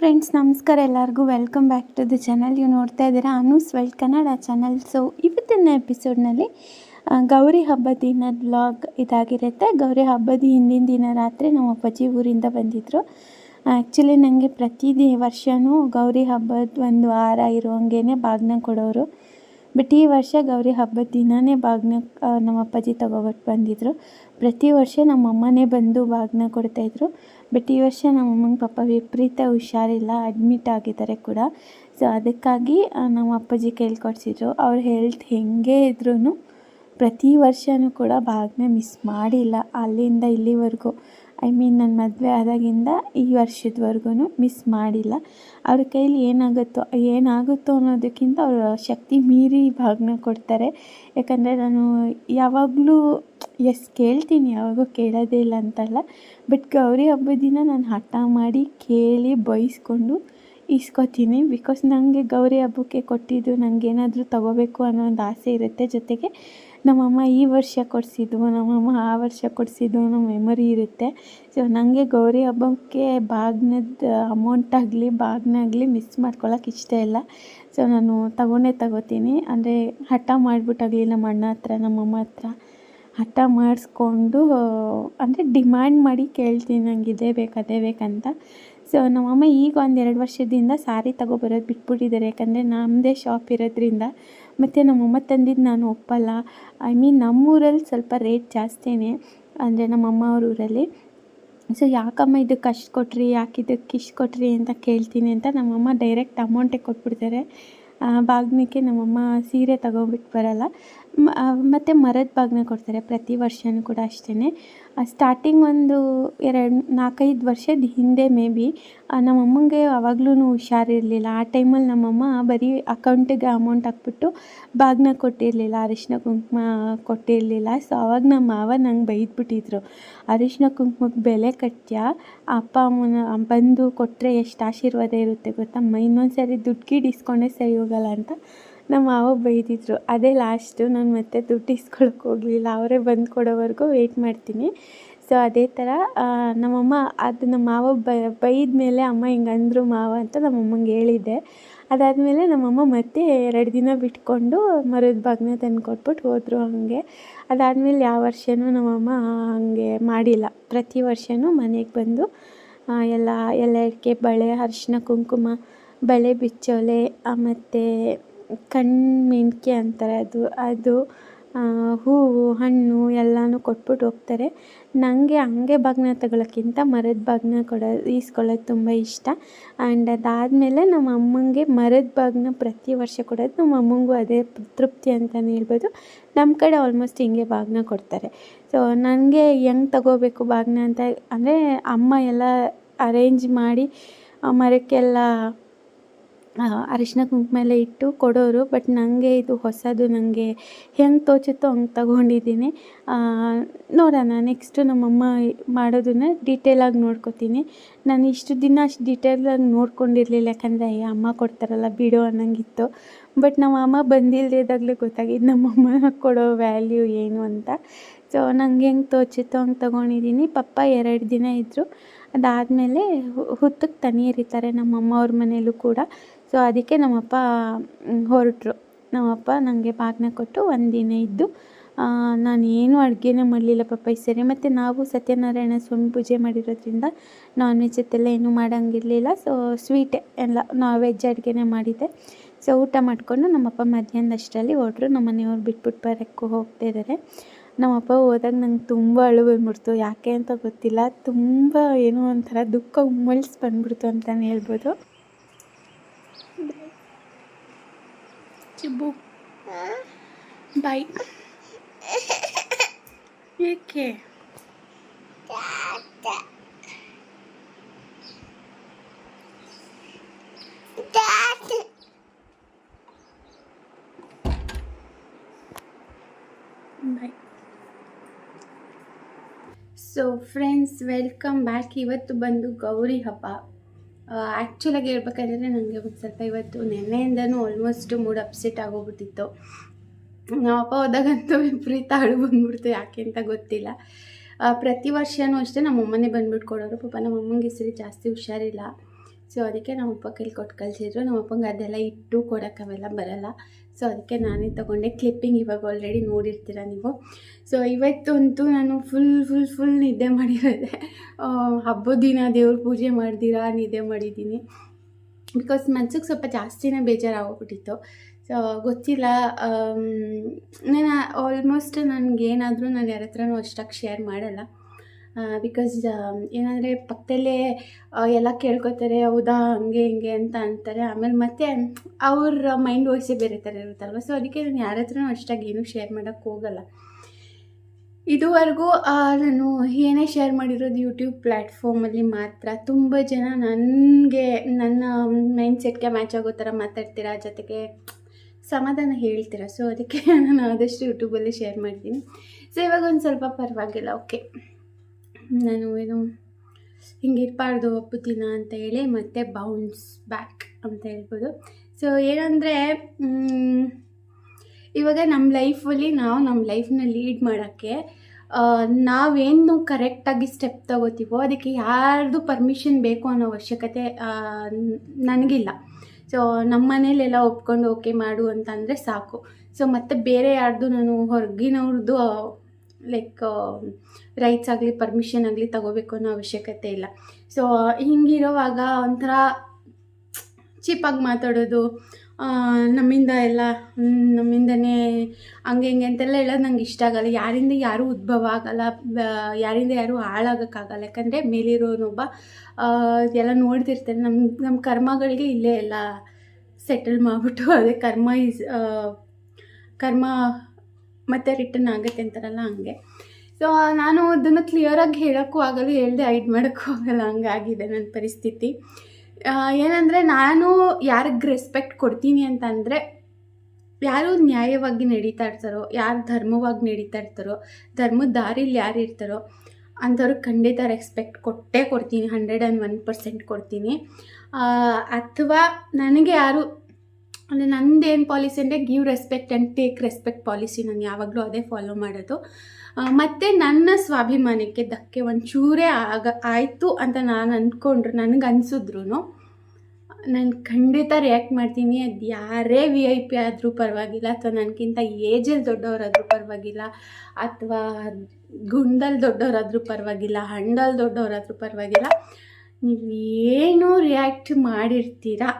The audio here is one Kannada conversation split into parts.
ಫ್ರೆಂಡ್ಸ್ ನಮಸ್ಕಾರ. ಎಲ್ಲರಿಗೂ welcome back to the channel ನೀವು ನೋಡ್ತಾ ಇದ್ದೀರಾ Anu's world Kannada channel so ಇವತ್ತಿನ ಎಪಿಸೋಡ್ನಲ್ಲಿ ಗೌರಿ ಹಬ್ಬ ದಿನದ ವ್ಲಾಗ್ ಇದಾಗಿರುತ್ತೆ. ಗೌರಿ ಹಬ್ಬದ ಹಿಂದಿನ ದಿನ ರಾತ್ರಿ ನಮ್ಮ ಅಪ್ಪಾಜಿ ಊರಿಂದ ಬಂದಿದ್ದರು ಆ್ಯಕ್ಚುಲಿ ನನಗೆ ಪ್ರತಿ ವರ್ಷವೂ ಗೌರಿ ಹಬ್ಬದ ಒಂದು ವಾರ ಇರುವಂಗೆ ಬಾಗ್ನ ಕೊಡೋರು. ಬಟ್ ಈ ವರ್ಷ ಗೌರಿ ಹಬ್ಬದ ದಿನವೇ ಬಾಗ್ನ ನಮ್ಮ ಅಪ್ಪಾಜಿ ತಗೋಬಿಟ್ಟು ಬಂದಿದ್ದರು ಪ್ರತಿ ವರ್ಷ ನಮ್ಮಮ್ಮನೇ ಬಂದು ಬಾಗ್ನ ಕೊಡ್ತಾಯಿದ್ರು ಬಟ್ ಈ ವರ್ಷ ನಮ್ಮ ಅಮ್ಮಂಗೆ ಪಾಪ ವಿಪರೀತ ಹುಷಾರಿಲ್ಲ ಅಡ್ಮಿಟ್ ಆಗಿದ್ದಾರೆ ಕೂಡ. ಸೊ ಅದಕ್ಕಾಗಿ ನಮ್ಮ ಅಪ್ಪಾಜಿ ಕೇಳ್ಕೊಡ್ಸಿದ್ರು ಅವ್ರ ಹೆಲ್ತ್ ಹೆಂಗೆ ಇದ್ರೂ ಪ್ರತಿ ವರ್ಷವೂ ಕೂಡ ಬಾಗ್ನ ಮಿಸ್ ಮಾಡಿಲ್ಲ, ಅಲ್ಲಿಂದ ಇಲ್ಲಿವರೆಗೂ. ಐ ಮೀನ್ ನನ್ನ ಮದುವೆ ಆದಾಗಿಂದ ಈ ವರ್ಷದವರೆಗೂ ಮಿಸ್ ಮಾಡಿಲ್ಲ. ಅವ್ರ ಕೈಲಿ ಏನಾಗುತ್ತೋ ಏನಾಗುತ್ತೋ ಅನ್ನೋದಕ್ಕಿಂತ ಅವರ ಶಕ್ತಿ ಮೀರಿ ಭಾಗನ ಕೊಡ್ತಾರೆ. ಯಾಕಂದರೆ ನಾನು ಯಾವಾಗಲೂ ಎಸ್ ಕೇಳ್ತೀನಿ, ಯಾವಾಗೂ ಕೇಳೋದೇ ಇಲ್ಲ ಅಂತಲ್ಲ. ಬಟ್ ಗೌರಿ ಹಬ್ಬದ ದಿನ ನಾನು ಹಠ ಮಾಡಿ ಕೇಳಿ ಬಯಸ್ಕೊಂಡು ಇಸ್ಕೊತೀನಿ ಬಿಕಾಸ್ ನನಗೆ ಗೌರಿ ಹಬ್ಬಕ್ಕೆ ಕೊಟ್ಟಿದ್ದು ನನಗೇನಾದರೂ ತಗೋಬೇಕು ಅನ್ನೋ ಒಂದು ಆಸೆ ಇರುತ್ತೆ ಜೊತೆಗೆ. ನಮ್ಮಮ್ಮ ಈ ವರ್ಷ ಕೊಡಿಸಿದ್ದು, ನಮ್ಮಮ್ಮ ಆ ವರ್ಷ ಕೊಡಿಸಿದ್ದು ಅನ್ನೋ ಮೆಮೊರಿ ಇರುತ್ತೆ. ಸೊ ನನಗೆ ಗೌರಿ ಹಬ್ಬಕ್ಕೆ ಬಾಗ್ನದ ಅಮೌಂಟ್ ಆಗಲಿ ಬಾಗ್ನ ಆಗಲಿ ಮಿಸ್ ಮಾಡ್ಕೊಳಕ್ಕೆ ಇಷ್ಟ ಇಲ್ಲ. ಸೊ ನಾನು ತಗೊಂಡೇ ತಗೋತೀನಿ. ಅಂದರೆ ಹಠ ಮಾಡಿಬಿಟ್ಟಾಗಲಿ ನಮ್ಮ ಅಣ್ಣ ಹತ್ರ, ನಮ್ಮಮ್ಮ ಹತ್ರ ಹಠ ಮಾಡಿಸ್ಕೊಂಡು, ಅಂದರೆ ಡಿಮ್ಯಾಂಡ್ ಮಾಡಿ ಕೇಳ್ತೀನಿ ನಂಗೆ ಇದೇ ಬೇಕು, ಅದೇ ಬೇಕಂತ ಸೊ ನಮ್ಮಮ್ಮ ಈಗ ಒಂದು ಎರಡು ವರ್ಷದಿಂದ ಸಾರಿ ತಗೋಬರೋದು ಬಿಟ್ಬಿಟ್ಟಿದ್ದಾರೆ. ಯಾಕಂದರೆ ನಮ್ಮದೇ ಶಾಪ್ ಇರೋದ್ರಿಂದ ಮತ್ತು ನಮ್ಮಮ್ಮ ತಂದಿದ್ದು ನಾನು ಒಪ್ಪಲ್ಲ. ಐ ಮೀನ್ ನಮ್ಮೂರಲ್ಲಿ ಸ್ವಲ್ಪ ರೇಟ್ ಜಾಸ್ತಿನೇ, ಅಂದರೆ ನಮ್ಮಮ್ಮ ಅವ್ರ ಊರಲ್ಲಿ ಸೊ ಯಾಕಮ್ಮ ಇದಕ್ಕೆ ಅಷ್ಟು ಕೊಟ್ರಿ, ಯಾಕೆ ಇದಕ್ಕೆ ಇಷ್ಟು ಕೊಟ್ರಿ ಅಂತ ಕೇಳ್ತೀನಿ ಅಂತ ನಮ್ಮಮ್ಮ ಡೈರೆಕ್ಟ್ ಅಮೌಂಟೇ ಕೊಟ್ಬಿಡ್ತಾರೆ. ಬಾಗ್ನಿಕ್ಕೆ ನಮ್ಮಮ್ಮ ಸೀರೆ ತಗೊಂಬಿಟ್ಟು ಬರಲ್ಲ. ಮತ್ತು ಮರದ ಬಾಗ್ನ ಕೊಡ್ತಾರೆ ಪ್ರತಿ ವರ್ಷವೂ ಕೂಡ ಅಷ್ಟೇ ಸ್ಟಾರ್ಟಿಂಗ್ ಒಂದು ಎರಡು, ನಾಲ್ಕೈದು ವರ್ಷದ ಹಿಂದೆ ಮೇ ಬಿ ನಮ್ಮಮ್ಮಂಗೆ ಆವಾಗ್ಲೂ ಹುಷಾರಿರಲಿಲ್ಲ. ಆ ಟೈಮಲ್ಲಿ ನಮ್ಮಮ್ಮ ಬರೀ ಅಕೌಂಟಿಗೆ ಅಮೌಂಟ್ ಹಾಕ್ಬಿಟ್ಟು ಬಾಗ್ನ ಕೊಟ್ಟಿರಲಿಲ್ಲ. ಅರಿಶಿನ ಕುಂಕುಮ ಕೊಟ್ಟಿರಲಿಲ್ಲ. ಸೊ ಆವಾಗ ನಮ್ಮ ಮಾವ ನಂಗೆ ಬೈದ್ಬಿಟ್ಟಿದ್ರು. ಅರಿಶಿನ ಕುಂಕುಮಕ್ಕೆ ಬೆಲೆ ಕಟ್ಟ್ಯ ಅಪ್ಪ ಅಮ್ಮನ, ಬಂದು ಕೊಟ್ಟರೆ ಎಷ್ಟು ಆಶೀರ್ವಾದ ಇರುತ್ತೆ ಗೊತ್ತಮ್ಮ ಇನ್ನೊಂದು ಸರಿ ದುಡ್ಡು ಗೀಡು ಸರಿ ಹೋಗಲ್ಲ ಅಂತ ನಮ್ಮ ಮಾವ ಬೈದಿದ್ರು. ಅದೇ ಲಾಸ್ಟು ನಾನು ಮತ್ತೆ ದುಡ್ಡು ಇಸ್ಕೊಳಕ್ಕೆ ಹೋಗಲಿಲ್ಲ. ಅವರೇ ಬಂದು ಕೊಡೋವರೆಗೂ ವೆಯ್ಟ್ ಮಾಡ್ತೀನಿ. ಸೊ ಅದೇ ಥರ ನಮ್ಮಮ್ಮ ಅದು ನಮ್ಮ ಮಾವ ಬೈದ ಮೇಲೆ ಅಮ್ಮ ಹಿಂಗೆ ಅಂದರು ಮಾವ ಅಂತ ನಮ್ಮಮ್ಮಂಗೆ ಹೇಳಿದ್ದೆ. ಅದಾದಮೇಲೆ ನಮ್ಮಮ್ಮ ಮತ್ತೆ ಎರಡು ದಿನ ಬಿಟ್ಕೊಂಡು ಮರದ ಬಾಗ್ನ ತಂದು ಕೊಟ್ಬಿಟ್ಟು ಹೋದರು ಹಾಗೆ. ಅದಾದಮೇಲೆ ಯಾವ ವರ್ಷವೂ ನಮ್ಮಮ್ಮ ಹಾಗೆ ಮಾಡಿಲ್ಲ. ಪ್ರತಿ ವರ್ಷವೂ ಮನೆಗೆ ಬಂದು ಎಲ್ಲ ಎಲ್ಲ ಅಡಿಕೆ ಬಳೆ ಅರಿಶಿನ ಕುಂಕುಮ, ಬಳೆ, ಬಿಚ್ಚೋಲೆ ಮತ್ತು ಕಣ್ಣು ಅಂತಾರೆ ಅದು ಅದು ಹೂವು, ಹಣ್ಣು ಎಲ್ಲನೂ ಕೊಟ್ಬಿಟ್ಟು ಹೋಗ್ತಾರೆ. ನನಗೆ ಹಂಗೆ ಬಾಗ್ನ ತಗೊಳ್ಳೋಕ್ಕಿಂತ ಮರದ ಬಾಗ್ನ ಕೊಡೋದು ಈಸ್ಕೊಳ್ಳೋದು ತುಂಬ ಇಷ್ಟ. ಆ್ಯಂಡ್ ಅದಾದಮೇಲೆ ನಮ್ಮ ಅಮ್ಮಂಗೆ ಮರದ ಬಾಗ್ನ ಪ್ರತಿ ವರ್ಷ ಕೊಡೋದು, ನಮ್ಮ ಅಮ್ಮಂಗೂ ಅದೇ ತೃಪ್ತಿ ಅಂತಲೇ ಹೇಳ್ಬೋದು. ನಮ್ಮ ಕಡೆ ಆಲ್ಮೋಸ್ಟ್ ಹಿಂಗೆ ಬಾಗ್ನ ಕೊಡ್ತಾರೆ. ಸೊ ನನಗೆ ಹೆಂಗೆ ತಗೋಬೇಕು ಬಾಗ್ನ ಅಂತ ಅಂದರೆ ಅಮ್ಮ ಎಲ್ಲ ಅರೇಂಜ್ ಮಾಡಿ ಮರಕ್ಕೆಲ್ಲ ಅರಿಶಿನ ಕುಂಕುಮ ಎಲ್ಲ ಇಟ್ಟು ಕೊಡೋರು ಬಟ್ ನನಗೆ ಇದು ಹೊಸದು ನನಗೆ ಹೆಂಗೆ ತೋಚುತ್ತೋ ಹಂಗೆ ತಗೊಂಡಿದ್ದೀನಿ. ನೋಡೋಣ ನೆಕ್ಸ್ಟು ನಮ್ಮಮ್ಮ ಮಾಡೋದನ್ನ ಡೀಟೇಲಾಗಿ ನೋಡ್ಕೊತೀನಿ. ನಾನು ಇಷ್ಟು ದಿನ ಅಷ್ಟು ಡೀಟೇಲಾಗಿ ನೋಡ್ಕೊಂಡಿರಲಿಲ್ಲ, ಯಾಕಂದರೆ ಅಮ್ಮ ಕೊಡ್ತಾರಲ್ಲ, ಬಿಡು ಅನ್ನಂಗಿತ್ತು. ಬಟ್ ನಮ್ಮ ಅಮ್ಮ ಬಂದಿಲ್ಲದಾಗಲೇ ಗೊತ್ತಾಗಿದ್ದು ನಮ್ಮಮ್ಮ ಕೊಡೋ ವ್ಯಾಲ್ಯೂ ಏನು ಅಂತ. ಸೊ ನಂಗೆ ಹೆಂಗೆ ತೋಚಿತ್ತೋ ಹಂಗೆ ತೊಗೊಂಡಿದ್ದೀನಿ. ಪಪ್ಪ ಎರಡು ದಿನ ಇದ್ದರು ಅದಾದಮೇಲೆ ಹುತ್ತಕ್ಕೆ ತನಿ ಎರಿತಾರೆ ನಮ್ಮಮ್ಮ ಅವ್ರ ಮನೇಲೂ ಕೂಡ. ಸೊ ಅದಕ್ಕೆ ನಮ್ಮಪ್ಪ ಹೊರಟರು. ನಮ್ಮಪ್ಪ ನನಗೆ ಪಾಕನ ಕೊಟ್ಟು ಒಂದಿನ ಇದ್ದು ನಾನು ಏನೂ ಅಡುಗೆನೇ ಮಾಡಲಿಲ್ಲ ಪಾಪ ಈ ಸರಿ. ಮತ್ತು ನಾವು ಸತ್ಯನಾರಾಯಣ ಸ್ವಾಮಿ ಪೂಜೆ ಮಾಡಿರೋದ್ರಿಂದ ನಾನ್ ವೆಜ್ ಎಲ್ಲ ಏನೂ ಮಾಡೋಂಗಿರಲಿಲ್ಲ. ಸೊ ಸ್ವೀಟೇ ಎಲ್ಲ ನಾನ್ ವೆಜ್ ಅಡುಗೆನೇ ಮಾಡಿದ್ದೆ. ಸೊ ಊಟ ಮಾಡಿಕೊಂಡು ನಮ್ಮಪ್ಪ ಮಧ್ಯಾಹ್ನದ ಅಷ್ಟರಲ್ಲಿ ಹೊರಟ್ರು. ನಮ್ಮ ಮನೆಯವ್ರು ಬಿಟ್ಬಿಟ್ಟು ಬರೋಕ್ಕೂ ಹೋಗ್ತಾ ಇದ್ದಾರೆ ನಮ್ಮಪ್ಪ ಹೋದಾಗ ನಂಗೆ ತುಂಬ ಅಳು ಬಂದ್ಬಿಡ್ತು. ಯಾಕೆ ಅಂತ ಗೊತ್ತಿಲ್ಲ. ತುಂಬ ಏನೋ ಒಂಥರ ದುಃಖ ಉಮ್ಮಳಿಸ್ ಬಂದ್ಬಿಡ್ತು ಅಂತಲೇ ಹೇಳ್ಬೋದು. ಚಿಬ್ಬು ಬಾಯ್ ಏಕೆ ಬಾಯ್ ಸೊ ಫ್ರೆಂಡ್ಸ್ ವೆಲ್ಕಮ್ ಬ್ಯಾಕ್ ಇವತ್ತು ಬಂದು ಗೌರಿ ಹಬ್ಬ ಆ್ಯಕ್ಚುಲಾಗಿ ಹೇಳ್ಬೇಕಂದ್ರೆ ನನಗೆ ಒಂದು ಸ್ವಲ್ಪ ಇವತ್ತು ನೆನ್ನೆಯಿಂದನೂ ಆಲ್ಮೋಸ್ಟ್ ಮೂಡ್ ಅಪ್ಸೆಟ್ ಆಗೋಗ್ಬಿಟ್ಟಿತ್ತು. ನಮ್ಮ ಅಪ್ಪ ಹೋದಾಗಂತೂ ವಿಪರೀತ ಅಳು ಬಂದ್ಬಿಡ್ತು, ಯಾಕೆ ಅಂತ ಗೊತ್ತಿಲ್ಲ. ಪ್ರತಿ ವರ್ಷವೂ ಅಷ್ಟೇ ನಮ್ಮ ಅಮ್ಮನೇ ಬಂದ್ಬಿಟ್ಟು ಕೊಡೋರು ಪಾಪ ನಮ್ಮ ಅಮ್ಮಂಗೆ ಸರಿ ಜಾಸ್ತಿ ಹುಷಾರಿಲ್ಲ. ಸೊ ಅದಕ್ಕೆ ನಮ್ಮಪ್ಪ ಕೈಲಿ ಕೊಟ್ಟು ಕಳಿಸಿದ್ರು. ನಮ್ಮ ಅಪ್ಪಂಗೆ ಅದೆಲ್ಲ ಇಟ್ಟು ಕೊಡೋಕೆ ಅವೆಲ್ಲ ಬರಲ್ಲ. ಸೊ ಅದಕ್ಕೆ ನಾನೇ ತೊಗೊಂಡೆ. ಕ್ಲಿಪ್ಪಿಂಗ್ ಇವಾಗ ಆಲ್ರೆಡಿ ನೋಡಿರ್ತೀರ ನೀವು? ಸೊ ಇವತ್ತಂತೂ ನಾನು ಫುಲ್ ಫುಲ್ ಫುಲ್ ನಿದ್ದೆ ಮಾಡಿರೋದೆ. ಹಬ್ಬದ ದಿನ ದೇವ್ರ ಪೂಜೆ ಮಾಡ್ದಿರಾ ನಿದ್ದೆ ಮಾಡಿದ್ದೀನಿ. ಬಿಕಾಸ್ ಮನ್ಸಿಗೆ ಸ್ವಲ್ಪ ಜಾಸ್ತಿನೇ ಬೇಜಾರಾಗೋಗ್ಬಿಟ್ಟಿತ್ತು. ಸೊ ಗೊತ್ತಿಲ್ಲ. ನಾನು ಆಲ್ಮೋಸ್ಟ್ ನನಗೇನಾದರೂ ನಾನು ಯಾರ ಹತ್ರನೂ ಅಷ್ಟಾಗಿ ಶೇರ್ ಮಾಡಲ್ಲ. ಬಿಕಾಸ್ ಏನಂದರೆ ಪಕ್ಕದಲ್ಲೇ ಎಲ್ಲ ಕೇಳ್ಕೊತಾರೆ, ಹೌದಾ, ಹಂಗೆ, ಹಿಂಗೆ ಅಂತ ಅಂತಾರೆ. ಆಮೇಲೆ ಮತ್ತೆ ಅವ್ರ ಮೈಂಡ್ ವಾಯ್ಸೇ ಬೇರೆ ಥರ ಇರುತ್ತಲ್ವ? ಸೊ ಅದಕ್ಕೆ ನಾನು ಯಾರ ಹತ್ರನೂ ಅಷ್ಟಾಗಿ ಏನೂ ಶೇರ್ ಮಾಡೋಕ್ಕೆ ಹೋಗಲ್ಲ. ಇದುವರೆಗೂ ನಾನು ಏನೇ ಶೇರ್ ಮಾಡಿರೋದು ಯೂಟ್ಯೂಬ್ ಪ್ಲ್ಯಾಟ್ಫಾರ್ಮಲ್ಲಿ ಮಾತ್ರ ತುಂಬ ಜನ ನನಗೆ, ನನ್ನ ಮೈಂಡ್ ಸೆಟ್ಗೆ ಮ್ಯಾಚ್ ಆಗೋ ಥರ ಮಾತಾಡ್ತೀರಾ? ಜೊತೆಗೆ ಸಮಾಧಾನ ಹೇಳ್ತೀರಾ? ಸೊ ಅದಕ್ಕೆ ನಾನು ಆದಷ್ಟು ಯೂಟ್ಯೂಬಲ್ಲಿ ಶೇರ್ ಮಾಡ್ತೀನಿ. ಸೊ ಇವಾಗ ಒಂದು ಸ್ವಲ್ಪ ಪರವಾಗಿಲ್ಲ ಓಕೆ ನಾನು ಏನು ಹಿಂಗಿರಬಾರ್ದು ಹಬ್ಬದ ದಿನ ಅಂತ ಹೇಳಿ ಮತ್ತೆ ಬೌನ್ಸ್ ಬ್ಯಾಕ್ ಅಂತ ಹೇಳ್ಬೋದು. ಸೊ ಏನಂದರೆ ಇವಾಗ ನಮ್ಮ ಲೈಫಲ್ಲಿ ನಾವು ನಮ್ಮ ಲೈಫ್ನ ಲೀಡ್ ಮಾಡೋಕ್ಕೆ ನಾವೇನು ಕರೆಕ್ಟಾಗಿ ಸ್ಟೆಪ್ ತಗೋತೀವೋ, ಅದಕ್ಕೆ ಯಾರ್ದು ಪರ್ಮಿಷನ್ ಬೇಕು ಅನ್ನೋ ಅವಶ್ಯಕತೆ ನನಗಿಲ್ಲ. ಸೊ ನಮ್ಮ ಮನೇಲೆಲ್ಲ ಒಪ್ಕೊಂಡು ಓಕೆ ಮಾಡು ಅಂತ ಸಾಕು. ಸೊ ಮತ್ತೆ ಬೇರೆ ಯಾರ್ದು ನಾನು ಹೊರಗಿನವ್ರದ್ದು ಲೈಕ್ ರೈಟ್ಸ್ ಆಗಲಿ ಪರ್ಮಿಷನ್ ಆಗಲಿ ತಗೋಬೇಕು ಅನ್ನೋ ಅವಶ್ಯಕತೆ ಇಲ್ಲ. ಸೊ ಹಿಂಗಿರೋವಾಗ ಒಂಥರ ಚೀಪಾಗಿ ಮಾತಾಡೋದು ನಮ್ಮಿಂದ ಎಲ್ಲ ನಮ್ಮಿಂದನೇ ಹಂಗೆ ಹಿಂಗೆ ಅಂತೆಲ್ಲ ಹೇಳೋದು ನಂಗೆ ಇಷ್ಟ ಆಗಲ್ಲ. ಯಾರಿಂದ ಯಾರೂ ಉದ್ಭವ ಆಗಲ್ಲ ಯಾರಿಂದ ಯಾರೂ ಹಾಳಾಗೋಕ್ಕಾಗಲ್ಲ. ಯಾಕಂದರೆ ಮೇಲಿರೋನೊಬ್ಬ ಎಲ್ಲ ನೋಡ್ತಿರ್ತಾರೆ ನಮ್ಮ ನಮ್ಮ ಕರ್ಮಗಳಿಗೆ ಇಲ್ಲೇ ಎಲ್ಲ ಸೆಟಲ್ ಮಾಡಿಬಿಟ್ಟು ಅದೇ ಕರ್ಮ ಇಸ್ ಕರ್ಮ ಮತ್ತೆ ರಿಟರ್ನ್ ಆಗುತ್ತೆ ಅಂತಾರಲ್ಲ ಹಂಗೆ. ಸೊ ನಾನು ಅದನ್ನು ಕ್ಲಿಯರಾಗಿ ಹೇಳೋಕ್ಕೂ ಆಗಲ್ಲ, ಹೇಳ್ದೆ ಐಡ್ ಮಾಡೋಕ್ಕೂ ಆಗಲ್ಲ ಹಂಗಾಗಿದೆ ನನ್ನ ಪರಿಸ್ಥಿತಿ. ಏನಂದರೆ ನಾನು ಯಾರಿಗೆ ರೆಸ್ಪೆಕ್ಟ್ ಕೊಡ್ತೀನಿ ಅಂತಂದರೆ, ಯಾರು ನ್ಯಾಯವಾಗಿ ನಡೀತಾ ಇರ್ತಾರೋ, ಯಾರು ಧರ್ಮವಾಗಿ ನಡೀತಾ ಇರ್ತಾರೋ, ಧರ್ಮದ ದಾರಿಲಿ ಯಾರು ಇರ್ತಾರೋ ಅಂಥವ್ರಿಗೆ ಖಂಡಿತ ರೆಸ್ಪೆಕ್ಟ್ ಕೊಟ್ಟೇ ಕೊಡ್ತೀನಿ ಹಂಡ್ರೆಡ್ ಆ್ಯಂಡ್ ಒನ್ ಪರ್ಸೆಂಟ್ ಕೊಡ್ತೀನಿ. ಅಥವಾ ನನಗೆ ಯಾರು ಅಂದರೆ ನಂದೇನು ಪಾಲಿಸಿ ಅಂದರೆ give respect and take respect policy ನಾನು ಯಾವಾಗಲೂ ಅದೇ ಫಾಲೋ ಮಾಡೋದು. ಮತ್ತು ನನ್ನ ಸ್ವಾಭಿಮಾನಕ್ಕೆ ಧಕ್ಕೆ ಒಂಚೂರೇ ಆಗ, ಆಯಿತು ಅಂತ ನಾನು ಅಂದ್ಕೊಂಡ್ರು ನನಗೆ ಅನಿಸಿದ್ರು ನಾನು ಖಂಡಿತ ರಿಯಾಕ್ಟ್ ಮಾಡ್ತೀನಿ, ಅದು ಯಾರೇ ವಿ ಐ ಪಿ ಆದರೂ ಪರವಾಗಿಲ್ಲ, ಅಥವಾ ನನಗಿಂತ ಏಜಲ್ಲಿ ದೊಡ್ಡವರಾದರೂ ಪರವಾಗಿಲ್ಲ, ಅಥವಾ ಗುಂಡಲ್ಲಿ ದೊಡ್ಡವರಾದರೂ ಪರವಾಗಿಲ್ಲ ಹಂಡಲ್ಲಿ ದೊಡ್ಡವರಾದರೂ ಪರವಾಗಿಲ್ಲ ನೀವು ನೀವೇನು ರಿಯಾಕ್ಟ್ ಮಾಡಿರ್ತೀರಾ?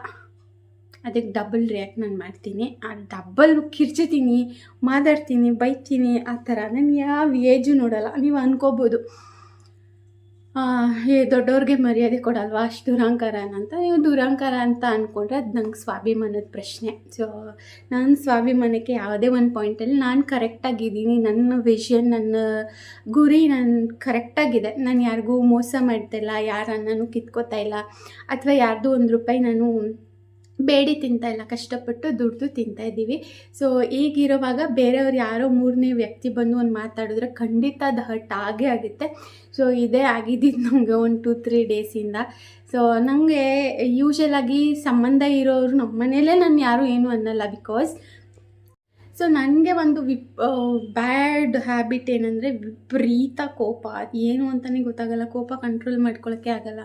ಅದಕ್ಕೆ ಡಬಲ್ ರಿಯಾಕ್ಟ್ ನಾನು ಮಾಡ್ತೀನಿ. ಆ ಡಬಲ್ ಕಿರ್ಚ್ತೀನಿ ಮಾತಾಡ್ತೀನಿ, ಬೈತೀನಿ, ಆ ಥರ. ನಾನು ಯಾವ ಏಜು ನೋಡಲ್ಲ, ನೀವು ಅನ್ಕೋಬೋದು. ಏ, ದೊಡ್ಡವ್ರಿಗೆ ಮರ್ಯಾದೆ ಕೊಡಲ್ವಾ? ಅಷ್ಟು ದುರಂಕಾರ ಅಂತ. ನೀವು ದುರಂಕಾರ ಅಂತ ಅಂದ್ಕೊಂಡ್ರೆ ಅದು ನಂಗೆ ಸ್ವಾಭಿಮಾನದ ಪ್ರಶ್ನೆ. ಸೊ ನನ್ನ ಸ್ವಾಭಿಮಾನಕ್ಕೆ ಯಾವುದೇ ಒಂದು ಪಾಯಿಂಟಲ್ಲಿ ನಾನು ಕರೆಕ್ಟಾಗಿದ್ದೀನಿ ನನ್ನ ವಿಷನ್ ನನ್ನ ಗುರಿ ನನ್ನ ಕರೆಕ್ಟಾಗಿದೆ ನಾನು ಯಾರಿಗೂ ಮೋಸ ಮಾಡ್ತಾಯಿಲ್ಲ ಯಾರನ್ನೂ ಕಿತ್ಕೋತಾ ಇಲ್ಲ. ಅಥವಾ ಯಾರ್ದು ಒಂದು ರೂಪಾಯಿ ನಾನು ಬೇಡಿ ತಿಂತಾ ಇಲ್ಲ, ಕಷ್ಟಪಟ್ಟು ದುಡ್ದು ತಿಂತಾ ಇದ್ದೀವಿ. ಸೊ ಈಗಿರುವಾಗ ಬೇರೆಯವ್ರು ಯಾರೋ ಮೂರನೇ ವ್ಯಕ್ತಿ ಬಂದು ಒಂದು ಮಾತಾಡಿದ್ರೆ ಖಂಡಿತ ಅದು ಹರ್ಟ್ ಆಗೇ ಆಗುತ್ತೆ. ಸೊ ಇದೇ ಆಗಿದ್ದಿದ್ದು ನಮಗೆ ಒಂದು ಟೂ ತ್ರೀ ಡೇಸಿಂದ ಸೊ ನನಗೆ ಯೂಶಲಾಗಿ ಸಂಬಂಧ ಇರೋರು ನಮ್ಮ ಮನೇಲೇ ನಾನು ಯಾರೂ ಏನೂ ಅನ್ನಲ್ಲ ಬಿಕಾಸ್ ಸೊ ನನಗೆ ಒಂದು ವಿಪ್ ಬ್ಯಾಡ್ ಹ್ಯಾಬಿಟ್ ಏನಂದರೆ ವಿಪರೀತ ಕೋಪ. ಏನು ಅಂತಲೇ ಗೊತ್ತಾಗಲ್ಲ, ಕೋಪ ಕಂಟ್ರೋಲ್ ಮಾಡ್ಕೊಳ್ಳೋಕ್ಕೆ ಆಗಲ್ಲ.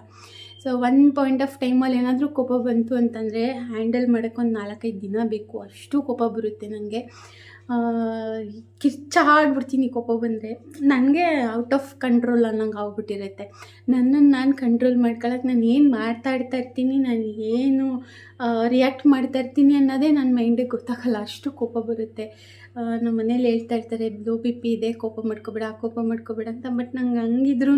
ಸೊ ಒನ್ ಪಾಯಿಂಟ್ ಆಫ್ ಟೈಮಲ್ಲಿ ಏನಾದರೂ ಕೋಪ ಬಂತು ಅಂತಂದರೆ ಹ್ಯಾಂಡಲ್ ಮಾಡೋಕ್ಕೆ ಒಂದು ನಾಲ್ಕೈದು ದಿನ ಬೇಕು. ಅಷ್ಟು ಕೋಪ ಬರುತ್ತೆ ನನಗೆ ಕಿರ್ಚಾಡ್ಬಿಡ್ತೀನಿ ಕೋಪ ಬಂದರೆ. ನನಗೆ ಔಟ್ ಆಫ್ ಕಂಟ್ರೋಲ್ ಅನ್ನಂಗೆ ಆಗ್ಬಿಟ್ಟಿರುತ್ತೆ. ನನ್ನನ್ನು ನಾನು ಕಂಟ್ರೋಲ್ ಮಾಡ್ಕೊಳಕ್ಕೆ ನಾನು ಏನು ಮಾತಾಡ್ತಾ ಇರ್ತೀನಿ, ನಾನು ಏನು ರಿಯಾಕ್ಟ್ ಮಾಡ್ತಾ ಇರ್ತೀನಿ ಅನ್ನೋದೇ ನನ್ನ ಮೈಂಡಿಗೆ ಗೊತ್ತಾಗಲ್ಲ. ಅಷ್ಟು ಕೋಪ ಬರುತ್ತೆ. ನಮ್ಮ ಮನೇಲಿ ಹೇಳ್ತಾ ಇರ್ತಾರೆ ಲೋ ಬಿ ಪಿ ಇದೆ, ಕೋಪ ಮಾಡ್ಕೊಬೇಡ ಕೋಪ ಮಾಡ್ಕೊಬೇಡ ಅಂತ. ಬಟ್ ನಂಗೆ ಹಂಗಿದ್ರೂ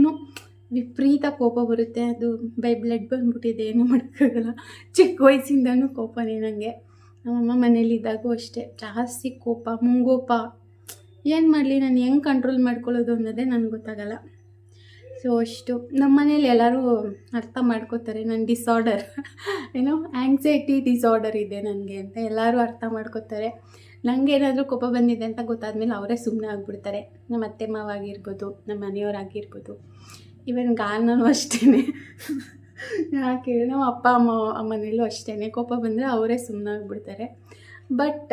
ವಿಪರೀತ ಕೋಪ ಬರುತ್ತೆ. ಅದು ಬೈ ಬ್ಲಡ್ ಬಂದ್ಬಿಟ್ಟಿದೆ, ಏನೂ ಮಾಡೋಕ್ಕಾಗಲ್ಲ. ಚಿಕ್ಕ ವಯಸ್ಸಿಂದನೂ ಕೋಪನೇ ನನಗೆ ನಮ್ಮಮ್ಮ ಮನೇಲಿದ್ದಾಗೂ ಅಷ್ಟೇ. ಜಾಸ್ತಿ ಕೋಪ, ಮುಂಗೋಪ. ಏನು ಮಾಡಲಿ, ನಾನು ಹೆಂಗೆ ಕಂಟ್ರೋಲ್ ಮಾಡ್ಕೊಳ್ಳೋದು ಅನ್ನೋದೇ ನನಗೆ ಗೊತ್ತಾಗಲ್ಲ. ಸೊ ಅಷ್ಟು. ನಮ್ಮ ಮನೇಲಿ ಎಲ್ಲರೂ ಅರ್ಥ ಮಾಡ್ಕೋತಾರೆ ನನ್ನ ಡಿಸಾರ್ಡರ್ ಏನೋ ಆ್ಯಂಗ್ಸೈಟಿ ಡಿಸಾರ್ಡರ್ ಇದೆ ನನಗೆ ಅಂತ ಎಲ್ಲರೂ ಅರ್ಥ ಮಾಡ್ಕೋತಾರೆ. ನನಗೆ ಏನಾದರೂ ಕೋಪ ಬಂದಿದೆ ಅಂತ ಗೊತ್ತಾದ್ಮೇಲೆ ಅವರೇ ಸುಮ್ಮನೆ ಆಗಿಬಿಡ್ತಾರೆ. ನಮ್ಮ ಅತ್ತೆ ಮಾವ ಆಗಿರ್ಬೋದು ನಮ್ಮ ಮನೆಯವರಾಗಿರ್ಬೋದು ಈವನ್ ಗಾನನೂ ಅಷ್ಟೇ ಯಾಕೆ ನಮ್ಮ ಅಪ್ಪ, ಅಮ್ಮ ಮನೇಲೂ ಅಷ್ಟೇ ಕೋಪ ಬಂದರೆ ಅವರೇ ಸುಮ್ಮನೆ ಆಗಿಬಿಡ್ತಾರೆ ಬಟ್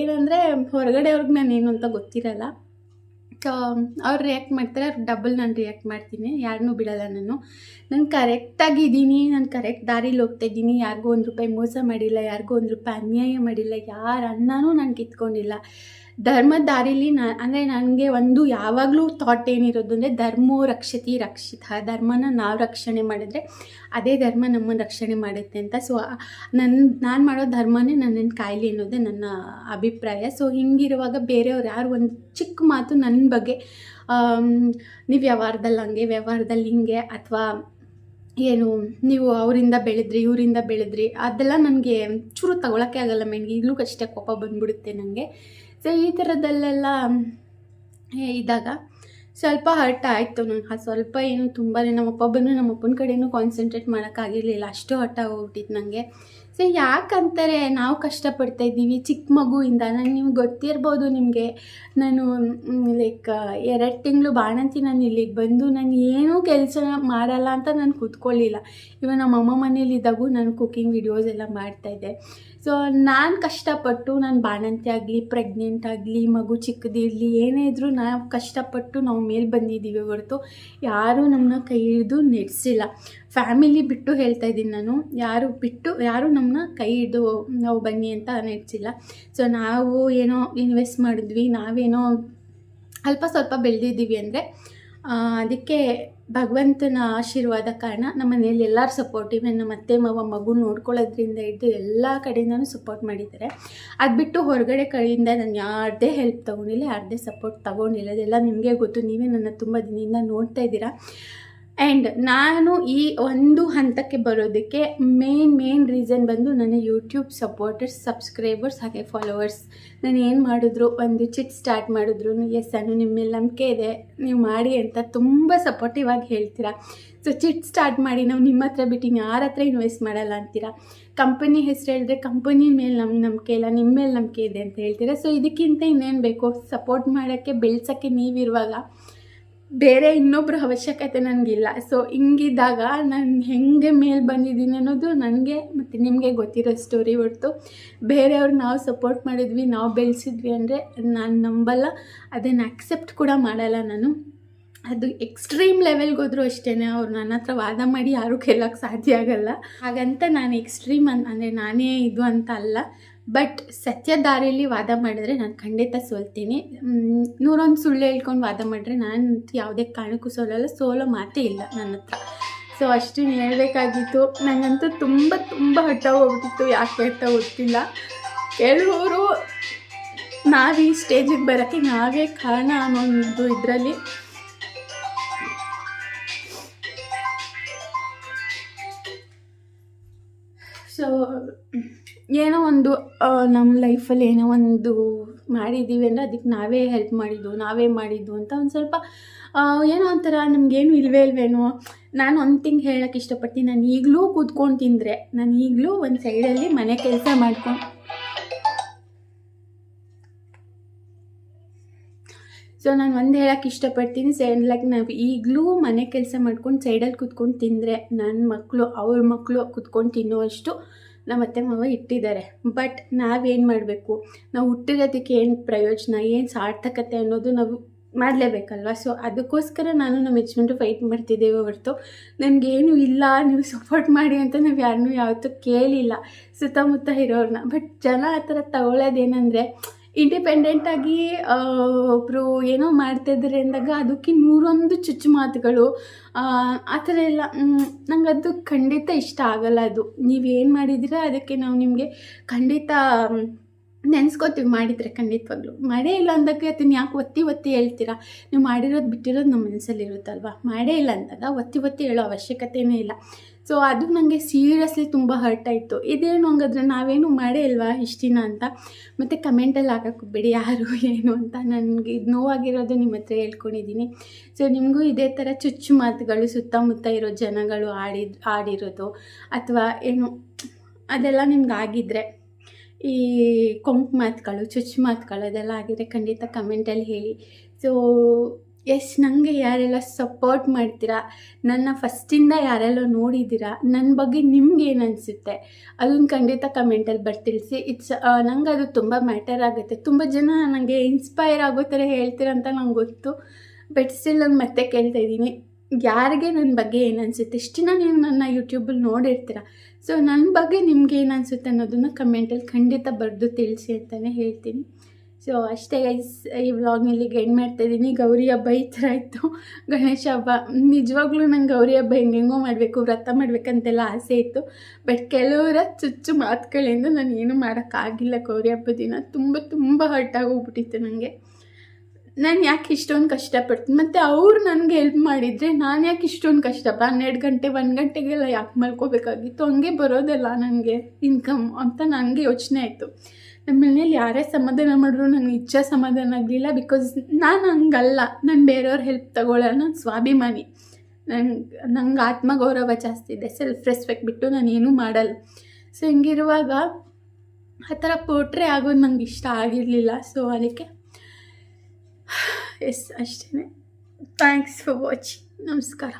ಏನಂದರೆ ಹೊರಗಡೆ ಅವ್ರಿಗೆ ನಾನು ಏನು ಅಂತ ಗೊತ್ತಿರಲ್ಲ. ಅವ್ರು ರಿಯಾಕ್ಟ್ ಮಾಡ್ತಾರೆ, ಅವ್ರು ಡಬಲ್ ನಾನು ರಿಯಾಕ್ಟ್ ಮಾಡ್ತೀನಿ. ಯಾರನ್ನೂ ಬಿಡಲ್ಲ ನಾನು. ನಾನು ಕರೆಕ್ಟಾಗಿದ್ದೀನಿ ನಾನು ಕರೆಕ್ಟ್ ದಾರಿಲಿ ಹೋಗ್ತಾ ಇದ್ದೀನಿ. ಯಾರಿಗೂ ಒಂದು ರೂಪಾಯಿ ಮೋಸ ಮಾಡಿಲ್ಲ, ಯಾರಿಗೂ ಒಂದು ರೂಪಾಯಿ ಅನ್ಯಾಯ ಮಾಡಿಲ್ಲ, ಯಾರ ಅನ್ನನೂ ನಾನು ಕಿತ್ಕೊಂಡಿಲ್ಲ. ಧರ್ಮದ ದಾರಿಲಿ ನಾ, ಅಂದರೆ ನನಗೆ ಒಂದು ಯಾವಾಗಲೂ ಥಾಟ್ ಏನಿರೋದು ಅಂದರೆ ಧರ್ಮೋ ರಕ್ಷತಿ ರಕ್ಷಿತ, ಧರ್ಮನ ನಾವು ರಕ್ಷಣೆ ಮಾಡಿದ್ರೆ ಅದೇ ಧರ್ಮ ನಮ್ಮನ್ನು ರಕ್ಷಣೆ ಮಾಡುತ್ತೆ ಅಂತ. ಸೊ ನನ್ನ ನಾನು ಮಾಡೋ ಧರ್ಮನೇ ನನ್ನ ಕಾಯಿಲೆ ಅನ್ನೋದೇ ನನ್ನ ಅಭಿಪ್ರಾಯ. ಸೊ ಹಿಂಗಿರುವಾಗ ಬೇರೆಯವ್ರು ಯಾರು ಒಂದು ಚಿಕ್ಕ ಮಾತು ನನ್ನ ಬಗ್ಗೆ ನೀವು ವ್ಯವಹಾರದಲ್ಲಿ ಹಂಗೆ ವ್ಯವಹಾರದಲ್ಲಿ ಹಿಂಗೆ ಅಥವಾ ಏನು, ನೀವು ಅವರಿಂದ ಬೆಳೆದ್ರಿ, ಇವರಿಂದ ಬೆಳೆದ್ರಿ, ಅದೆಲ್ಲ ನನಗೆ ಚೂರು ತಗೊಳಕ್ಕೆ ಆಗಲ್ಲ ಮೇನ್ಗೆ. ಈಗಲೂ ಅಷ್ಟೇ ಕೋಪ ಬಂದ್ಬಿಡುತ್ತೆ ನನಗೆ ಸೊ ಈ ಥರದಲ್ಲೆಲ್ಲ ಇದ್ದಾಗ ಸ್ವಲ್ಪ ಹರ್ಟ್ ಆಯಿತು. ನಂಗೆ ಆ ಸ್ವಲ್ಪ ಏನು ತುಂಬಾ ನಮ್ಮಪ್ಪ ಬಂದು ನಮ್ಮಪ್ಪನ ಕಡೆಯೂ ಕಾನ್ಸಂಟ್ರೇಟ್ ಮಾಡೋಕ್ಕಾಗಿರಲಿಲ್ಲ. ಅಷ್ಟು ಹರ್ಟ್ ಆಗೋಗ್ಬಿಟ್ಟಿತ್ತು ನನಗೆ ಸೊ ಯಾಕಂತಾರೆ ನಾವು ಕಷ್ಟಪಡ್ತಾ ಇದ್ದೀವಿ. ಚಿಕ್ಕ ಮಗುವಿಂದ. ನಾನು ನಿಮ್ಗೆ ಗೊತ್ತಿರ್ಬೋದು ನಿಮಗೆ. ನಾನು ಲೈಕ್ ಎರಡು ತಿಂಗಳು ಬಾಣಂತಿ ನಾನು ಇಲ್ಲಿಗೆ ಬಂದು ನಾನು ಏನೂ ಕೆಲಸ ಮಾಡಲ್ಲ ಅಂತ ನಾನು ಕೂತ್ಕೊಳ್ಳಿಲ್ಲ. ಇವಾಗ ನಮ್ಮ ಅಮ್ಮ ಮನೇಲಿದ್ದಾಗೂ ನಾನು ಕುಕ್ಕಿಂಗ್ ವಿಡಿಯೋಸ್ ಎಲ್ಲ ಮಾಡ್ತಾಯಿದ್ದೆ ಸೊ ನಾನು ಕಷ್ಟಪಟ್ಟು ನಾನು ಬಾಣಂತಿ ಆಗಲಿ ಪ್ರೆಗ್ನೆಂಟ್ ಆಗಲಿ, ಮಗು ಚಿಕ್ಕದಿರಲಿ ಏನೇ ಇದ್ದರೂ ನಾವು ಕಷ್ಟಪಟ್ಟು ನಾವು ಮೇಲೆ ಬಂದಿದ್ದೀವಿ ಹೊರತು ಯಾರೂ ನಮ್ಮನ್ನ ಕೈ ಹಿಡಿದು ನೆಡ್ಸಿಲ್ಲ. ಫ್ಯಾಮಿಲಿ ಬಿಟ್ಟು ಹೇಳ್ತಾ ಇದ್ದೀನಿ ನಾನು. ಯಾರು ಬಿಟ್ಟು, ಯಾರು ನಮ್ಮನ್ನ ಕೈ ಹಿಡ್ದು ನಾವು ಬನ್ನಿ ಅಂತ ನೆಡ್ಸಿಲ್ಲ ಸೊ ನಾವು ಏನೋ ಇನ್ವೆಸ್ಟ್ ಮಾಡಿದ್ವಿ, ನಾವೇನೋ ಅಲ್ಪ ಸ್ವಲ್ಪ ಬೆಳೆದಿದ್ದೀವಿ ಅಂದರೆ ಅದಕ್ಕೆ ಭಗವಂತನ ಆಶೀರ್ವಾದ ಕಾರಣ ನಮ್ಮ ಮನೇಲಿ ಎಲ್ಲರೂ ಸಪೋರ್ಟಿವ್ ನಮ್ಮ ಅತ್ತೆ, ಮಾವ, ಮಗು ನೋಡ್ಕೊಳ್ಳೋದ್ರಿಂದ ಹಿಡಿದು ಎಲ್ಲ ಕಡೆಯಿಂದನೂ ಸಪೋರ್ಟ್ ಮಾಡಿದ್ದಾರೆ. ಅದು ಬಿಟ್ಟು ಹೊರಗಡೆ ಕಡೆಯಿಂದ ನಾನು ಯಾರದೇ ಹೆಲ್ಪ್ ತೊಗೊಂಡಿಲ್ಲ, ಯಾರದೇ ಸಪೋರ್ಟ್ ತೊಗೊಂಡಿಲ್ಲ. ಅದೆಲ್ಲ ನಿಮಗೆ ಗೊತ್ತು. ನೀವೇ ನನ್ನ ತುಂಬ ದಿನದಿಂದ ನೋಡ್ತಾ ಇದ್ದೀರಾ. ಆ್ಯಂಡ್ ನಾನು ಈ ಒಂದು ಹಂತಕ್ಕೆ ಬರೋದಕ್ಕೆ ಮೇನ್ ಮೇನ್ ರೀಸನ್ ಬಂದು ನನ್ನ ಯೂಟ್ಯೂಬ್ ಸಪೋರ್ಟರ್ಸ್ ಸಬ್ಸ್ಕ್ರೈಬರ್ಸ್ ಹಾಗೆ ಫಾಲೋವರ್ಸ್ ನಾನು ಏನು ಮಾಡಿದ್ರು? ಒಂದು ಚಿಟ್ ಸ್ಟಾರ್ಟ್ ಮಾಡಿದ್ರು. ಎಸ್ ನಾನು ನಿಮ್ಮ ಮೇಲೆ ನಂಬಿಕೆ ಇದೆ. ನೀವು ಮಾಡಿ ಅಂತ ತುಂಬ ಸಪೋರ್ಟಿವ್ ಆಗಿ ಹೇಳ್ತೀರಾ? ಸೊ ಚಿಟ್ ಸ್ಟಾರ್ಟ್ ಮಾಡಿ ನಾವು ನಿಮ್ಮ ಹತ್ರ ಬಿಟ್ಟು ಯಾರ ಹತ್ರ ಇನ್ವೆಸ್ಟ್ ಮಾಡಲ್ಲ ಅಂತೀರಾ? ಕಂಪನಿ ಹೆಸರು ಹೇಳಿದ್ರೆ ಕಂಪನಿ ಮೇಲೆ ನಮ್ಮ ನಂಬಿಕೆ ಇಲ್ಲ ನಿಮ್ಮ ಮೇಲೆ ನಂಬಿಕೆ ಇದೆ ಅಂತ ಹೇಳ್ತೀರಾ? ಸೊ ಇದಕ್ಕಿಂತ ಇನ್ನೇನು ಬೇಕು? ಸಪೋರ್ಟ್ ಮಾಡೋಕ್ಕೆ, ಬೆಳೆಸೋಕ್ಕೆ ನೀವಿರುವಾಗ ಬೇರೆ ಇನ್ನೊಬ್ಬರ ಅವಶ್ಯಕತೆ ನನಗಿಲ್ಲ ಸೊ ಹಿಂಗಿದ್ದಾಗ ನಾನು ಹೆಂಗೆ ಮೇಲೆ ಬಂದಿದ್ದೀನಿ ಅನ್ನೋದು ನನಗೆ ಮತ್ತು ನಿಮಗೆ ಗೊತ್ತಿರೋ ಸ್ಟೋರಿ ಹೊರತು. ಬೇರೆಯವ್ರು ನಾವು ಸಪೋರ್ಟ್ ಮಾಡಿದ್ವಿ, ನಾವು ಬೆಳೆಸಿದ್ವಿ ಅಂದರೆ ನಾನು ನಂಬಲ್ಲ. ಅದನ್ನು ಅಕ್ಸೆಪ್ಟ್ ಕೂಡ ಮಾಡಲ್ಲ ನಾನು. ಅದು ಎಕ್ಸ್ಟ್ರೀಮ್ ಲೆವೆಲ್ಗೆ ಹೋದರೂ ಅಷ್ಟೇ ಅವ್ರು ನನ್ನ ಹತ್ರ ವಾದ ಮಾಡಿ ಯಾರೂ ಕೇಳೋಕ್ಕೆ ಸಾಧ್ಯ ಆಗಲ್ಲ. ಹಾಗಂತ ನಾನು ಎಕ್ಸ್ಟ್ರೀಮ್ ಅಂದರೆ ನಾನೇ ಇದು ಅಂತ ಅಲ್ಲ. ಬಟ್ ಸತ್ಯ ದಾರಿಯಲ್ಲಿ ವಾದ ಮಾಡಿದ್ರೆ ನಾನು ಖಂಡಿತ ಸೋಲ್ತೀನಿ. ನೂರೊಂದು ಸುಳ್ಳು ಹೇಳ್ಕೊಂಡು ವಾದ ಮಾಡಿದ್ರೆ ನಾನು ಯಾವುದೇ ಕಾರಣಕ್ಕೂ ಸೋಲಲ್ಲ, ಸೋಲೋ ಮಾತೇ ಇಲ್ಲ ನನ್ನ ಹತ್ರ. ಸೊ ಅಷ್ಟು ಹೇಳಬೇಕಾಗಿತ್ತು. ನನಗಂತೂ ತುಂಬ ತುಂಬ ಹೋಗ್ಬಿಟ್ಟಿತ್ತು, ಯಾಕೆ ಹೇಳ್ತಾ ಗೊತ್ತಿಲ್ಲ ಕೆಲವರು ನಾವು ಈ ಸ್ಟೇಜಿಗೆ ಬರೋಕ್ಕೆ ನಾವೇ ಕಾರಣ ಅನ್ನೋ ಇದರಲ್ಲಿ. ಸೊ ಏನೋ ಒಂದು ನಮ್ಮ ಲೈಫಲ್ಲಿ ಏನೋ ಒಂದು ಮಾಡಿದ್ದೀವಿ ಅಂದರೆ ಅದಕ್ಕೆ ನಾವೇ ಹೆಲ್ಪ್ ಮಾಡಿದ್ದು, ನಾವೇ ಮಾಡಿದ್ದು ಅಂತ ಒಂದು ಸ್ವಲ್ಪ ಏನೋ ಒಂಥರ ನಮಗೇನು ಇಲ್ವೇ ಇಲ್ವೇನೋ. ನಾನು ಒಂದು ತಿಂಗ್ ಹೇಳೋಕ್ಕೆ ಇಷ್ಟಪಡ್ತೀನಿ. ನಾನು ಈಗಲೂ ಕೂತ್ಕೊಂಡು ತಿಂದರೆ, ನಾನು ಈಗಲೂ ಒಂದು ಸೈಡಲ್ಲಿ ಮನೆ ಕೆಲಸ ಮಾಡ್ಕೊಂಡು ಸೊ ನಾನು ಒಂದು ಹೇಳಕ್ಕೆ ಇಷ್ಟಪಡ್ತೀನಿ. ಸೈಡ್ ಲೈಕ್ ನಾವು ಈಗಲೂ ಮನೆ ಕೆಲಸ ಮಾಡ್ಕೊಂಡು ಸೈಡಲ್ಲಿ ಕೂತ್ಕೊಂಡು ತಿಂದರೆ ನನ್ನ ಮಕ್ಕಳು ಅವ್ರ ಮಕ್ಕಳು ಕೂತ್ಕೊಂಡು ತಿನ್ನುವಷ್ಟು ನಮ್ಮ ಅತ್ತೆ ಮಾವ ಇಟ್ಟಿದ್ದಾರೆ. ಬಟ್ ನಾವೇನು ಮಾಡಬೇಕು? ನಾವು ಹುಟ್ಟಿರೋದಕ್ಕೆ ಏನು ಪ್ರಯೋಜನ, ಏನು ಸಾರ್ಥಕತೆ ಅನ್ನೋದು ನಾವು ಮಾಡಲೇಬೇಕಲ್ವ? ಸೊ ಅದಕ್ಕೋಸ್ಕರ ನಾನು ನಮ್ಮ ಯಜಮಾನ್ರು ಫೈಟ್ ಮಾಡ್ತಿದ್ದೇವೆ ಹೊರತು. ನನಗೇನು ಇಲ್ಲ, ನೀವು ಸಪೋರ್ಟ್ ಮಾಡಿ ಅಂತ ನಾವು ಯಾರನ್ನೂ ಯಾವತ್ತೂ ಕೇಳಿಲ್ಲ. ಸುತ್ತಮುತ್ತ ಇರೋರನ್ನ ಬಟ್ ಜನ ಆ ಥರ ತಗೊಳ್ಳೋದೇನೆಂದರೆ ಇಂಡಿಪೆಂಡೆಂಟಾಗಿ ಒಬ್ಬರು ಏನೋ ಮಾಡ್ತಾಯಿದ್ದಾರೆ ಅಂದಾಗ ಅದಕ್ಕೆ ನೂರೊಂದು ಚುಚ್ಚು ಮಾತುಗಳು. ಆ ಥರ ಎಲ್ಲ ನಂಗೆ ಅದು ಖಂಡಿತ ಇಷ್ಟ ಆಗಲ್ಲ ಅದು. ನೀವೇನು ಮಾಡಿದ್ದೀರ ಅದಕ್ಕೆ ನಾವು ನಿಮಗೆ ಖಂಡಿತ ನೆನೆಸ್ಕೋತೀವಿ ಮಾಡಿದರೆ ಖಂಡಿತವಾಗ್ಲೂ. ಮಾಡೇ ಇಲ್ಲ ಅಂದಾಗ ಅದನ್ನು ಯಾಕೆ ಒತ್ತಿ ಒತ್ತಿ ಹೇಳ್ತೀರಾ? ನೀವು ಮಾಡಿರೋದು ಬಿಟ್ಟಿರೋದು ನಮ್ಮ ಮನಸ್ಸಲ್ಲಿ ಇರುತ್ತಲ್ವ? ಮಾಡೇ ಇಲ್ಲ ಅಂದಾಗ ಒತ್ತಿ ಒತ್ತಿ ಹೇಳೋ ಅವಶ್ಯಕತೆಯೇ ಇಲ್ಲ. ಸೊ ಅದು ನನಗೆ ಸೀರಿಯಸ್ಲಿ ತುಂಬ ಹರ್ಟ್ ಆಯಿತು. ಇದೇನು ಹಂಗಾದ್ರೆ ನಾವೇನು ಮಾಡೇ ಇಲ್ವಾ ಇಷ್ಟಿನ ಅಂತ? ಮತ್ತು ಕಮೆಂಟಲ್ಲಿ ಬಿಡಿ ಯಾರು, ಏನು ಅಂತ ನನಗೆ ಇದು ನೋವಾಗಿರೋದು ನಿಮ್ಮ ಹತ್ರ ಹೇಳ್ಕೊಂಡಿದ್ದೀನಿ. ಸೊ ನಿಮಗೂ ಇದೇ ಥರ ಚುಚ್ಚು ಮಾತುಗಳು ಸುತ್ತಮುತ್ತ ಇರೋ ಜನಗಳು ಆಡಿ, ಆಡಿರೋದು ಅಥವಾ ಏನು, ಅದೆಲ್ಲ ನಿಮ್ಗೆ ಆಗಿದ್ದರೆ ಈ ಕೊಂಕು ಮಾತುಗಳು, ಚುಚ್ಚು ಮಾತುಗಳು ಅದೆಲ್ಲ ಆಗಿದ್ರೆ ಖಂಡಿತ ಕಮೆಂಟಲ್ಲಿ ಹೇಳಿ. ಸೊ ಎಸ್ ನನಗೆ ಯಾರೆಲ್ಲ ಸಪೋರ್ಟ್ ಮಾಡ್ತೀರಾ? ನನ್ನ ಫಸ್ಟಿಂದ ಯಾರೆಲ್ಲ ನೋಡಿದ್ದೀರಾ? ನನ್ನ ಬಗ್ಗೆ ನಿಮ್ಗೆ ಏನು ಅನಿಸುತ್ತೆ? ಅದನ್ನು ಖಂಡಿತ ಕಮೆಂಟಲ್ಲಿ ಬರ್ತಿಳಿಸಿ ಇಟ್ಸ್ ನಂಗೆ ಅದು ತುಂಬ ಮ್ಯಾಟರ್ ಆಗುತ್ತೆ. ತುಂಬ ಜನ ನನಗೆ ಇನ್ಸ್ಪೈರ್ ಆಗೋ ಥರ ಹೇಳ್ತೀರಂತ ನಂಗೆ ಗೊತ್ತು. ಬಟ್ ಸ್ಟಿಲ್ ನಾನು ಮತ್ತೆ ಕೇಳ್ತಾ ಇದ್ದೀನಿ. ಯಾರಿಗೆ ನನ್ನ ಬಗ್ಗೆ ಏನು ಅನಿಸುತ್ತೆ? ಇಷ್ಟಿನ ನೀವು ನನ್ನ ಯೂಟ್ಯೂಬಲ್ಲಿ ನೋಡಿರ್ತೀರ? ಸೊ ನನ್ನ ಬಗ್ಗೆ ನಿಮ್ಗೆ ಏನು ಅನಿಸುತ್ತೆ ಅನ್ನೋದನ್ನು ಕಮೆಂಟಲ್ಲಿ ಖಂಡಿತ ಬರೆದು ತಿಳಿಸಿ ಅಂತಲೇ ಹೇಳ್ತೀನಿ. ಸೊ ಅಷ್ಟೇ ಗೈಸ್ ಈ ವ್ಲಾಗ್ನಲ್ಲಿ ಮಾಡ್ತಾ ಮಾಡ್ತಾಯಿದ್ದೀನಿ ಗೌರಿ ಹಬ್ಬ ಈ ಥರ ಇತ್ತು. ಗಣೇಶ ಹಬ್ಬ ನಿಜವಾಗ್ಲೂ ನಂಗೆ ಗೌರಿ ಹಬ್ಬ ಹೆಂಗೆಂಗೋ ಮಾಡಬೇಕು, ವ್ರತ ಮಾಡಬೇಕಂತೆಲ್ಲ ಆಸೆ ಇತ್ತು. ಬಟ್ ಕೆಲವರ ಚುಚ್ಚು ಮಾತುಗಳಿಂದ ನಾನು ಏನೂ ಮಾಡೋಕ್ಕಾಗಿಲ್ಲ ಗೌರಿ ಹಬ್ಬ ದಿನ. ತುಂಬ ತುಂಬ ಹರ್ಟ್ ಆಗೋಗ್ಬಿಟ್ಟಿತ್ತು ನನಗೆ ನಾನು ಯಾಕೆ ಇಷ್ಟೊಂದು ಕಷ್ಟಪಡ್ತೀನಿ? ಮತ್ತು ಅವ್ರು ನನಗೆ ಹೆಲ್ಪ್ ಮಾಡಿದರೆ ನಾನು ಯಾಕೆ ಇಷ್ಟೊಂದು ಕಷ್ಟಪ ಹನ್ನೆರಡು ಗಂಟೆ, ಒಂದು ಗಂಟೆಗೆಲ್ಲ ಯಾಕೆ ಮಲ್ಕೋಬೇಕಾಗಿತ್ತು? ಹಂಗೆ ಬರೋದಲ್ಲ ನನಗೆ ಇನ್ಕಮ್ ಅಂತ ನನಗೆ ಯೋಚನೆ ಆಯಿತು. ನಮ್ಮ ಮನೇಲಿ ಯಾರೇ ಸಮಾಧಾನ ಮಾಡಿದ್ರು ನನಗೆ ಇಚ್ಛೆ ಸಮಾಧಾನ ಆಗಲಿಲ್ಲ ಬಿಕಾಸ್ ನಾನು ಹಂಗಲ್ಲ. ನಾನು ಬೇರೆಯವ್ರ ಹೆಲ್ಪ್ ತಗೊಳ್ಳಲ್ಲ ನಾನು ಸ್ವಾಭಿಮಾನಿ. ನಂಗೆ ನಂಗೆ ಆತ್ಮಗೌರವ ಜಾಸ್ತಿ ಇದೆ. ಸೆಲ್ಫ್ ರೆಸ್ಪೆಕ್ಟ್ ಬಿಟ್ಟು ನಾನು ಏನೂ ಮಾಡಲ್ಲ. ಸೊ ಹಿಂಗಿರುವಾಗ ಆ ಥರ ಪೋಟ್ರೆ ಆಗೋದು ನಂಗೆ ಇಷ್ಟ ಆಗಿರಲಿಲ್ಲ. ಸೊ ಅದಕ್ಕೆ ಎಸ್ ಅಷ್ಟೇ ಥ್ಯಾಂಕ್ಸ್ ಫಾರ್ ವಾಚಿಂಗ್ ನಮಸ್ಕಾರ.